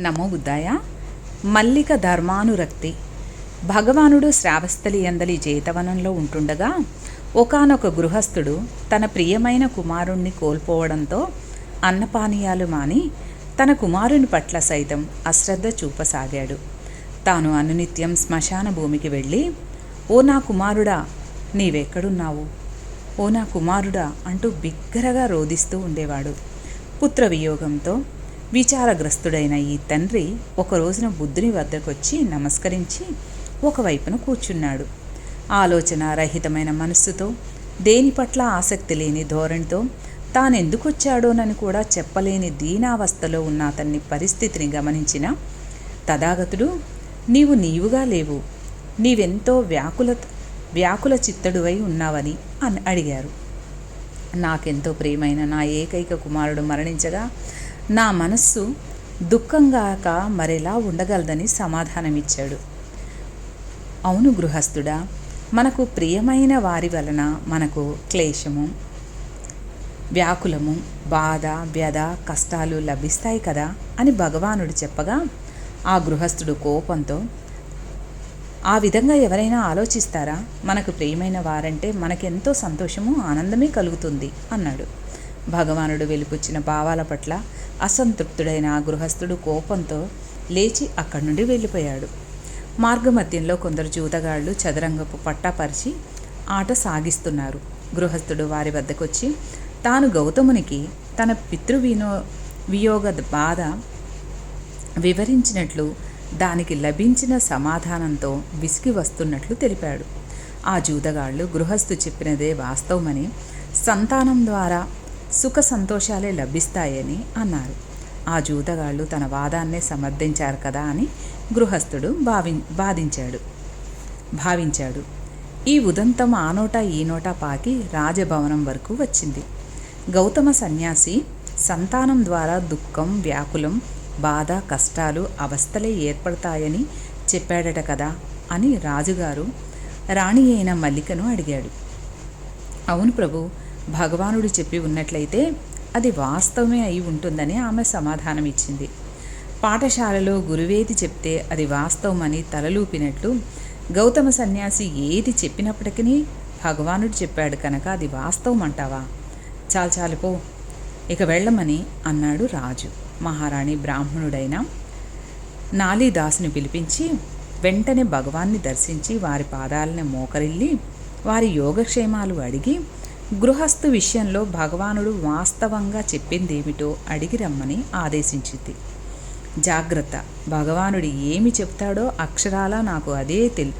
నమో బుద్ధాయ. మల్లిక ధర్మానురక్తి. భగవానుడు శ్రావస్థలి అందలి జేతవనంలో ఉంటుండగా ఒకానొక గృహస్థుడు తన ప్రియమైన కుమారుణ్ణి కోల్పోవడంతో అన్నపానీయాలు మాని తన కుమారుని పట్ల సైతం అశ్రద్ధ చూపసాగాడు. తాను అనునిత్యం శ్మశాన భూమికి వెళ్ళి ఓ నా కుమారుడా నీవెక్కడున్నావు? ఓ నా కుమారుడా అంటూ బిగ్గరగా రోదిస్తూ ఉండేవాడు. పుత్ర వియోగంతో విచారగ్రస్తుడైన ఈ తండ్రి ఒక రోజున బుద్ధుని వద్దకొచ్చి నమస్కరించి ఒకవైపున కూర్చున్నాడు. ఆలోచన రహితమైన మనస్సుతో దేని పట్ల ఆసక్తి లేని ధోరణితో తానెందుకొచ్చాడోనని కూడా చెప్పలేని దీనావస్థలో ఉన్న అతన్ని పరిస్థితిని గమనించిన తథాగతుడు నీవు నీవుగా లేవు నీవెంతో వ్యాకుల వ్యాకుల చిత్తడువై ఉన్నావని అని అడిగారు. నాకెంతో ప్రియమైన నా ఏకైక కుమారుడు మరణించగా నా మనస్సు దుఃఖంగాక మరెలా ఉండగలదని సమాధానమిచ్చాడు. అవును గృహస్థుడా మనకు ప్రియమైన వారి వలన మనకు క్లేశము వ్యాకులము బాధ వ్యధ కష్టాలు లభిస్తాయి కదా అని భగవానుడు చెప్పగా ఆ గృహస్థుడు కోపంతో ఆ విధంగా ఎవరైనా ఆలోచిస్తారా? మనకు ప్రియమైన వారంటే మనకెంతో సంతోషము ఆనందమే కలుగుతుంది అన్నాడు. భగవానుడు వెలిపుచ్చిన భావాల పట్ల అసంతృప్తుడైన ఆ గృహస్థుడు కోపంతో లేచి అక్కడి నుండి వెళ్ళిపోయాడు. మార్గమధ్యంలో కొందరు జూతగాళ్ళు చదరంగపు పట్టాపరిచి ఆట సాగిస్తున్నారు. గృహస్థుడు వారి వద్దకొచ్చి తాను గౌతమునికి తన పితృవినో వియోగ బాధ వివరించినట్లు దానికి లభించిన సమాధానంతో విసిగి వస్తున్నట్లు తెలిపాడు. ఆ జూదగాళ్ళు గృహస్థు చెప్పినదే వాస్తవమని సంతానం ద్వారా సుఖ సంతోషాలే లభిస్తాయని అన్నారు. ఆ జూతగాళ్ళు తన వాదాన్నే సమర్థించారు కదా అని గృహస్థుడు భావి బాధించాడు భావించాడు. ఈ ఉదంతం ఆ నోట ఈ నోట పాకి రాజభవనం వరకు వచ్చింది. గౌతమ సన్యాసి సంతానం ద్వారా దుఃఖం వ్యాకులం బాధ కష్టాలు అవస్థలే ఏర్పడతాయని చెప్పాడట కదా అని రాజుగారు రాణి అయిన మల్లికను అడిగాడు. అవును ప్రభు భగవానుడు చెప్పి ఉన్నట్లయితే అది వాస్తవమే అయి ఉంటుందని ఆమె సమాధానం ఇచ్చింది పాఠశాలలో గురువేది చెప్తే అది వాస్తవమని తలలూపినట్లు గౌతమ సన్యాసి ఏది చెప్పినప్పటికీ భగవానుడు చెప్పాడు కనుక అది వాస్తవం అంటావా చాలు చాలుపో ఇక వెళ్ళమని అన్నాడు రాజు. మహారాణి బ్రాహ్మణుడైన నాలీదాసుని పిలిపించి వెంటనే భగవాన్ని దర్శించి వారి పాదాలని మోకరిల్లి వారి యోగక్షేమాలు అడిగి గృహస్థు విషయంలో భగవానుడు వాస్తవంగా చెప్పిందేమిటో అడిగి రమ్మని ఆదేశించింది. జాగ్రత్త భగవానుడు ఏమి చెప్తాడో అక్షరాలా నాకు అదే తెలి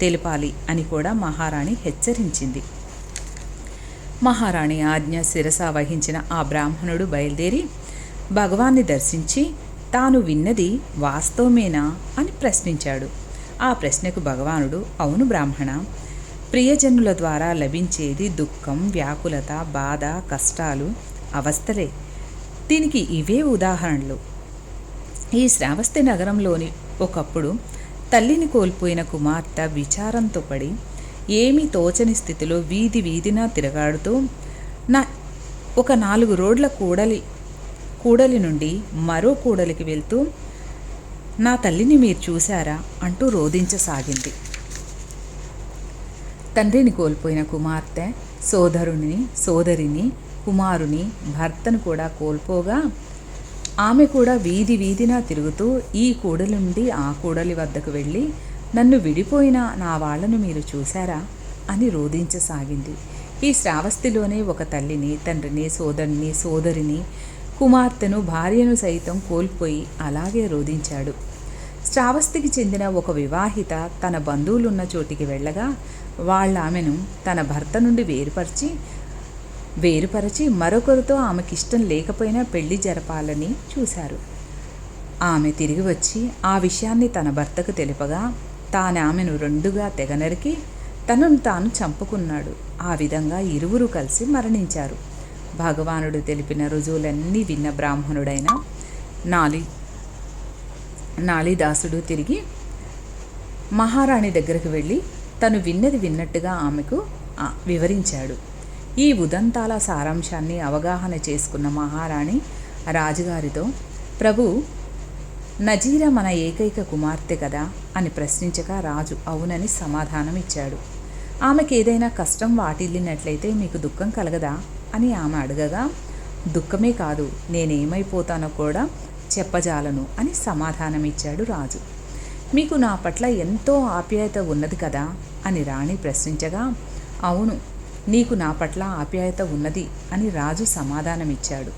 తెలిపాలి అని కూడా మహారాణి హెచ్చరించింది. మహారాణి ఆజ్ఞ శిరస వహించిన ఆ బ్రాహ్మణుడు బయలుదేరి భగవాన్ని దర్శించి తాను విన్నది వాస్తవమేనా అని ప్రశ్నించాడు. ఆ ప్రశ్నకు భగవానుడు అవును బ్రాహ్మణ ప్రియజనుల ద్వారా లభించేది దుఃఖం వ్యాకులత బాధ కష్టాలు అవస్థలే. దీనికి ఇవే ఉదాహరణలు. ఈ శ్రావస్తి నగరంలోని ఒకప్పుడు తల్లిని కోల్పోయిన కుమార్తె విచారంతో పడి ఏమీ తోచని స్థితిలో వీధి వీధిన తిరగాడుతూ నా ఒక నాలుగు రోడ్ల కూడలి కూడలి నుండి మరో కూడలికి వెళ్తూ నా తల్లిని మీరు చూశారా అంటూ రోధించసాగింది. తండ్రిని కోల్పోయిన కుమార్తె సోదరుని సోదరిని కుమారుని భర్తను కూడా కోల్పోగా ఆమె కూడా వీధి వీధిన తిరుగుతూ ఈ కూడలి నుండి ఆ కూడలి వద్దకు వెళ్ళి నన్ను విడిపోయిన నా వాళ్ళను మీరు చూశారా? అని రోధించసాగింది. ఈ శ్రావస్తిలోనే ఒక తల్లిని తండ్రిని సోదరుని సోదరిని కుమార్తెను భార్యను సైతం కోల్పోయి అలాగే రోధించాడు. శ్రావస్తికి చెందిన ఒక వివాహిత తన బంధువులున్న చోటికి వెళ్ళగా వాళ్ళ ఆమెను తన భర్త నుండి వేరుపరిచి వేరుపరచి మరొకరితో ఆమెకిష్టం లేకపోయినా పెళ్ళి జరపాలని చూశారు. ఆమె తిరిగి వచ్చి ఆ విషయాన్ని తన భర్తకు తెలుపగా తాను ఆమెను రెండుగా తెగనరికి తనను తాను చంపుకున్నాడు. ఆ విధంగా ఇరువురు కలిసి మరణించారు. భగవానుడు తెలిపిన రుజువులన్నీ విన్న బ్రాహ్మణుడైన నాలి నాళీదాసుడు తిరిగి మహారాణి దగ్గరకు వెళ్ళి తను విన్నది విన్నట్టుగా ఆమెకు వివరించాడు. ఈ ఉదంతాల సారాంశాన్ని అవగాహన చేసుకున్న మహారాణి రాజుగారితో ప్రభు నజీర మన ఏకైక కుమార్తె కదా? అని ప్రశ్నించగా రాజు అవునని సమాధానం ఇచ్చాడు. ఆమెకి ఏదైనా కష్టం వాటిల్లినట్లయితే మీకు దుఃఖం కలగదా? అని ఆమె అడగగా దుఃఖమే కాదు నేనేమైపోతానో కూడా చెప్పజాలను అని సమాధానం ఇచ్చాడు రాజు. మీకు నా పట్ల ఎంతో ఆప్యాయత ఉన్నది కదా? అని రాణి ప్రశ్నించగా అవును నీకు నా పట్ల ఆప్యాయత ఉన్నది అని రాజు సమాధానమిచ్చాడు.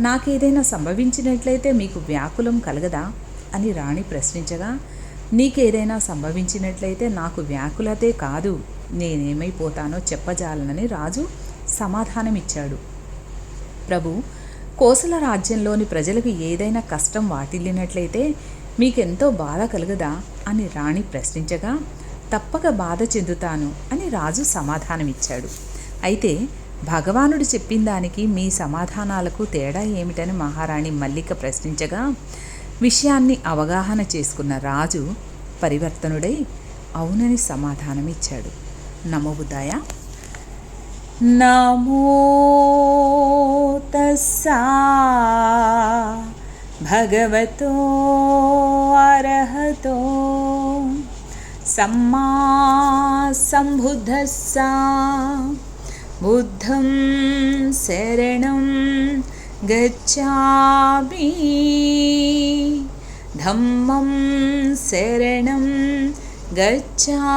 నాకేదైనా సంభవించినట్లయితే మీకు వ్యాకులం కలగదా? అని రాణి ప్రశ్నించగా నీకేదైనా సంభవించినట్లయితే నాకు వ్యాకులతే కాదు నేనేమైపోతానో చెప్పజాలనని రాజు సమాధానమిచ్చాడు. ప్రభు కోసల రాజ్యంలోని ప్రజలకు ఏదైనా కష్టం వాటిల్లినట్లయితే మీకెంతో బాధ కలుగుదా అని రాణి ప్రశ్నించగా తప్పక బాధ చెందుతాను అని రాజు సమాధానమిచ్చాడు. అయితే భగవానుడు చెప్పిన దానికి మీ సమాధానాలకు తేడా ఏమిటని మహారాణి మల్లిక ప్రశ్నించగా విషయాన్ని అవగాహన చేసుకున్న రాజు పరివర్తనుడై అవునని సమాధానమిచ్చాడు. నమోబుదాయా नमो तस्सा। भगवतो भगवतोहतो सम्मा सम्बुद्धस्सा। बुद्धं शरणं गच्छामि। धम्मं शरणं गच्छामि।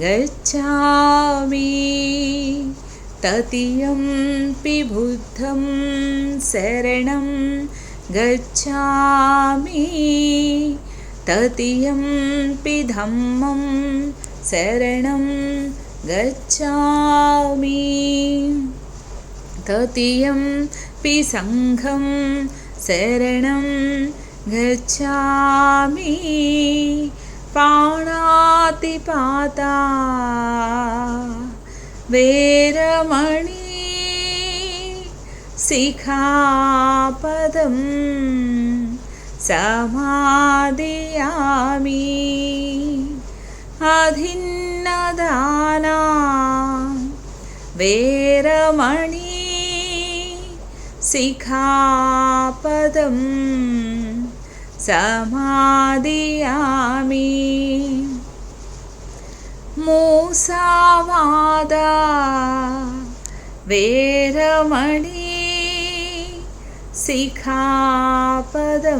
गच्छामि ततीयंपि बुद्धं शरणं गच्छामि ततीयंपि धम्मं शरणं गच्छामि ततीयंपि सङ्घं शरणं गच्छामि പ്രാണാതിപാതാ വേരമണി ശിഖാപദം സമാധിയാമി. അധിന്നദാന വേരമണി ശിഖാപദം സമാധിയാമി. മൂസാവാദ വേരമണി ശിഖാപദ